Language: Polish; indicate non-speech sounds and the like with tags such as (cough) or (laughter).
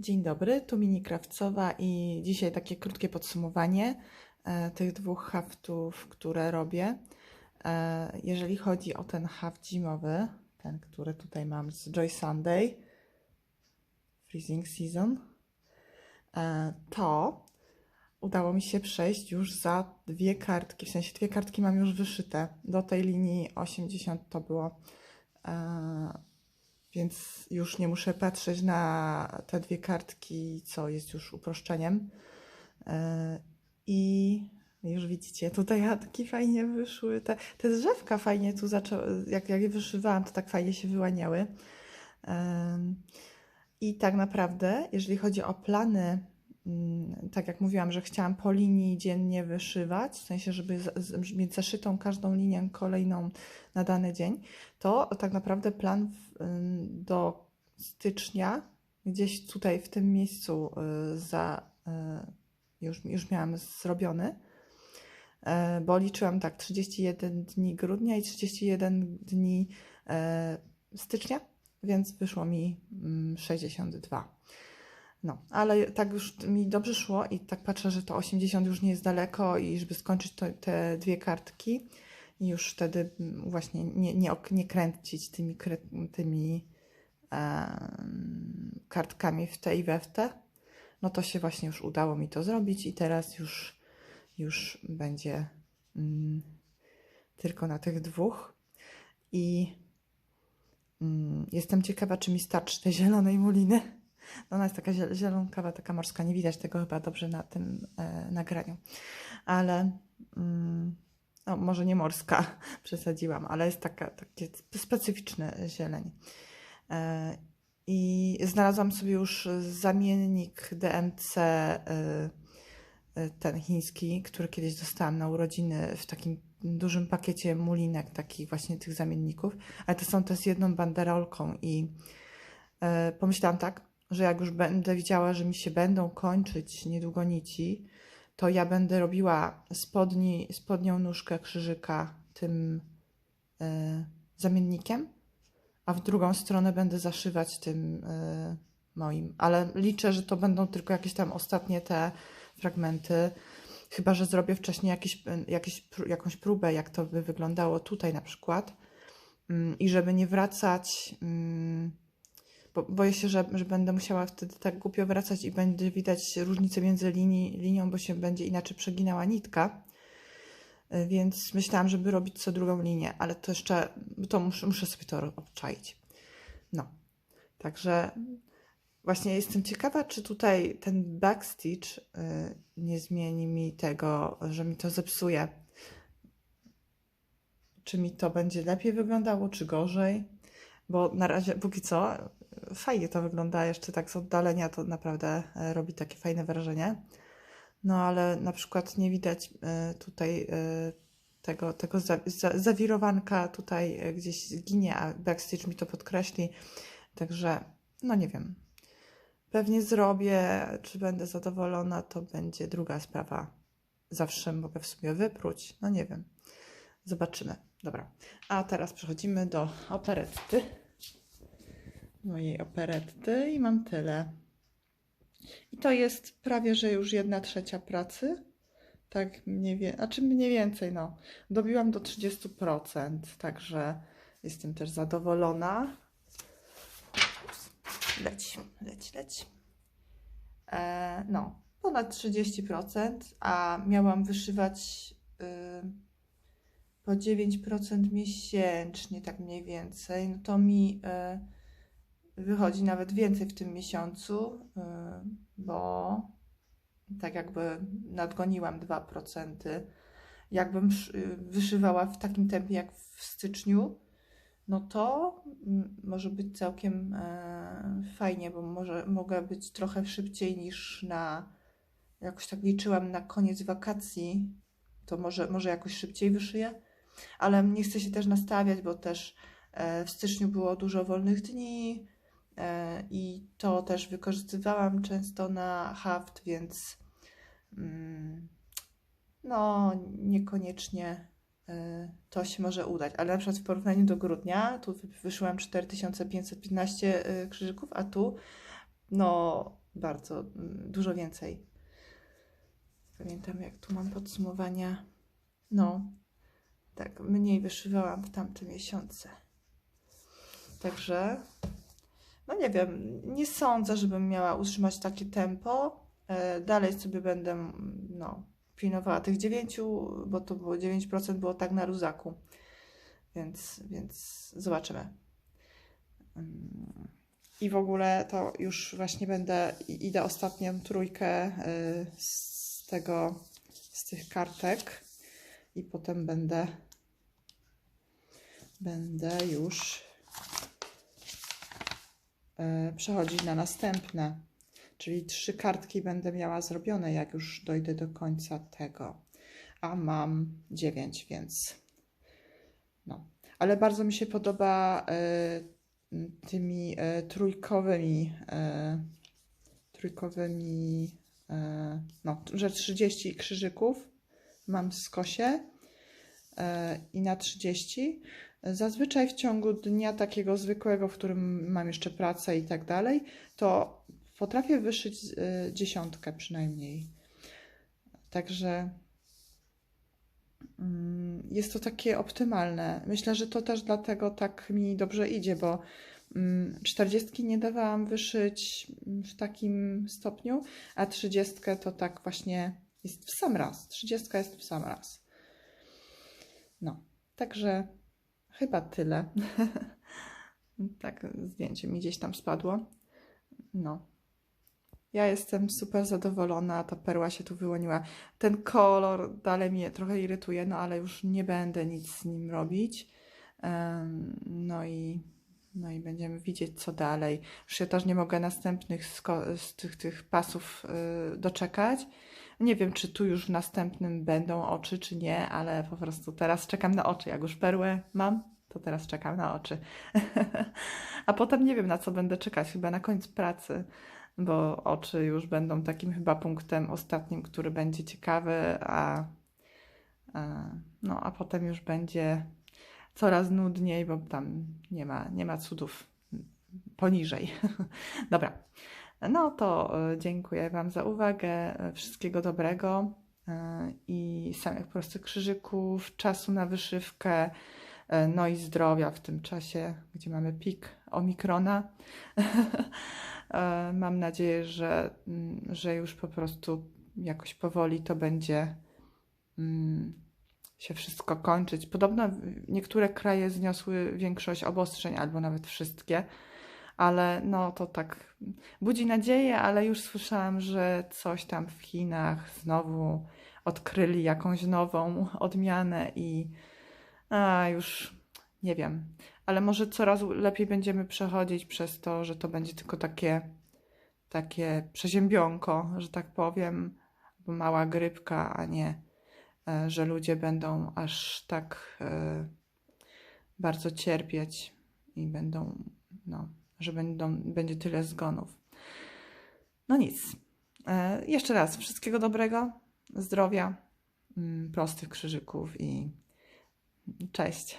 Dzień dobry, tu Mini Krawcowa i dzisiaj takie krótkie podsumowanie e, tych dwóch haftów, które robię. E, jeżeli chodzi o ten haft zimowy, ten, który tutaj mam z Joy Sunday, Freezing Season, e, to udało mi się przejść już za dwie kartki, w sensie dwie kartki mam już wyszyte. Do tej linii 80 to było więc już nie muszę patrzeć na te dwie kartki, co jest już uproszczeniem. E, I już widzicie, tutaj jatki fajnie wyszły, te, te drzewka fajnie tu zaczęły, jak, jak je wyszywałam, to tak fajnie się wyłaniały. E, I tak naprawdę, jeżeli chodzi o plany, tak jak mówiłam, że chciałam po linii dziennie wyszywać, w sensie, żeby mieć zaszytą każdą linię kolejną na dany dzień, to tak naprawdę plan do stycznia, gdzieś tutaj w tym miejscu y, za, y, już, już miałam zrobiony, y, bo liczyłam tak 31 dni grudnia i 31 dni y, stycznia, więc wyszło mi mm, 62. No, ale tak już mi dobrze szło i tak patrzę, że to 80 już nie jest daleko i żeby skończyć to, te dwie kartki i już wtedy mm, właśnie nie, nie, nie kręcić tymi, tymi kartkami w te i we w te, no to się właśnie już udało mi to zrobić i teraz już, już będzie mm, tylko na tych dwóch i mm, jestem ciekawa, czy mi starczy tej zielonej muliny. No ona jest taka ziel- zielonkawa, taka morska, nie widać tego chyba dobrze na tym e, nagraniu, ale mm, no, może nie morska, (laughs) przesadziłam, ale jest taka, takie specyficzny zieleń. E, I znalazłam sobie już zamiennik DMC, e, e, ten chiński, który kiedyś dostałam na urodziny w takim dużym pakiecie mulinek, takich właśnie tych zamienników, ale to są te z jedną banderolką i e, pomyślałam tak, że jak już będę widziała, że mi się będą kończyć niedługo nici, to ja będę robiła spodni, spodnią nóżkę krzyżyka tym e, zamiennikiem, a w drugą stronę będę zaszywać tym e, moim. Ale liczę, że to będą tylko jakieś tam ostatnie te fragmenty. Chyba, że zrobię wcześniej jakieś, pró- jakąś próbę, jak to by wyglądało tutaj na przykład. Mm, I żeby nie wracać. Mm, bo boję się, że, że będę musiała wtedy tak głupio wracać i będzie widać różnicę między linii, linią, bo się będzie inaczej przeginała nitka. Y, Więc myślałam, żeby robić co drugą linię, ale to jeszcze, to muszę, muszę sobie to obczaić. No, także właśnie jestem ciekawa, czy tutaj ten backstitch y, nie zmieni mi tego, że mi to zepsuje. Czy mi to będzie lepiej wyglądało, czy gorzej? Bo na razie, póki co, fajnie to wygląda, jeszcze tak z oddalenia to naprawdę e, robi takie fajne wrażenie. No ale na przykład nie widać e, tutaj e, tego, tego za, za, zawirowanka tutaj gdzieś zginie, a backstage mi to podkreśli. Także, no nie wiem. Pewnie zrobię, czy będę zadowolona, to będzie druga sprawa. Zawsze mogę w sumie wypróć, no nie wiem. Zobaczymy. Dobra. A teraz przechodzimy do operetty. Mojej operetty i mam tyle. I to jest prawie, że już jedna trzecia pracy. Tak mniej więcej, a czy mniej więcej, no. Dobiłam do 30%, także jestem też zadowolona. Leć, leć, leć. E, no, ponad 30%, a miałam wyszywać po 9% miesięcznie, tak mniej więcej. No to mi y, wychodzi nawet więcej w tym miesiącu, y, bo tak jakby nadgoniłam 2%. Jakbym y, wyszywała w takim tempie jak w styczniu, no to może być całkiem e, fajnie, bo może mogę być trochę szybciej niż na, jakoś tak liczyłam na koniec wakacji, to może, może jakoś szybciej wyszyję, ale nie chcę się też nastawiać, bo też e, w styczniu było dużo wolnych dni e, i to też wykorzystywałam często na haft, więc mm, no niekoniecznie y, to się może udać. Ale na przykład w porównaniu do grudnia, tu wy- wyszłam 4515 y, krzyżyków, a tu no bardzo mm, dużo więcej. Pamiętam, jak tu mam podsumowania. No, tak, mniej wyszywałam w tamte miesiące. Także, no nie wiem, nie sądzę, żebym miała utrzymać takie tempo. E, Dalej sobie będę, no, pilnowała tych 9, bo to było 9% było tak na luzaku. Więc, więc zobaczymy. Mm, I w ogóle to już właśnie będę, idę ostatnią trójkę y, z tego, z tych kartek i potem będę, będę już y, przechodzić na następne. Czyli trzy kartki będę miała zrobione, jak już dojdę do końca tego. A mam dziewięć, więc no. Ale bardzo mi się podoba y, tymi y, trójkowymi, trójkowymi, no, że 30 krzyżyków mam w skosie i na 30. Zazwyczaj w ciągu dnia takiego zwykłego, w którym mam jeszcze pracę i tak dalej, to potrafię wyszyć y, dziesiątkę przynajmniej. Także mm, jest to takie optymalne. Myślę, że to też dlatego tak mi dobrze idzie, bo mm, 40 nie dawałam wyszyć w takim stopniu, a 30 to tak właśnie jest w sam raz. 30 jest w sam raz. No, także chyba tyle. (laughs) tak, zdjęcie mi gdzieś tam spadło. No. Ja jestem super zadowolona, ta perła się tu wyłoniła. Ten kolor dalej mnie trochę irytuje, no ale już nie będę nic z nim robić. No i, no i będziemy widzieć, co dalej. Już ja też nie mogę następnych sko- z tych, tych pasów y, doczekać. Nie wiem, czy tu już w następnym będą oczy, czy nie, ale po prostu teraz czekam na oczy. Jak już perłę mam, to teraz czekam na oczy. (laughs) A potem nie wiem, na co będę czekać, chyba na koniec pracy bo oczy już będą takim chyba punktem ostatnim, który będzie ciekawy, a, a, no, a potem już będzie coraz nudniej, bo tam nie ma, nie ma cudów poniżej. (laughs) Dobra, no to e, dziękuję Wam za uwagę, e, wszystkiego dobrego e, i samych prostych krzyżyków, czasu na wyszywkę, no i zdrowia w tym czasie, gdzie mamy pik omikrona. (laughs) Mam nadzieję, że, mm, że już po prostu jakoś powoli to będzie mm, się wszystko kończyć. Podobno niektóre kraje zniosły większość obostrzeń, albo nawet wszystkie, ale no to tak budzi nadzieję, ale już słyszałam, że coś tam w Chinach znowu odkryli jakąś nową odmianę i a, już nie wiem. Ale może coraz lepiej będziemy przechodzić przez to, że to będzie tylko takie, takie przeziębionko, że tak powiem, mała grypka, a nie, e, że ludzie będą aż tak e, bardzo cierpieć i będą, no, że będą, będzie tyle zgonów. No nic. E, Jeszcze raz, wszystkiego dobrego, zdrowia, mm, prostych krzyżyków i cześć.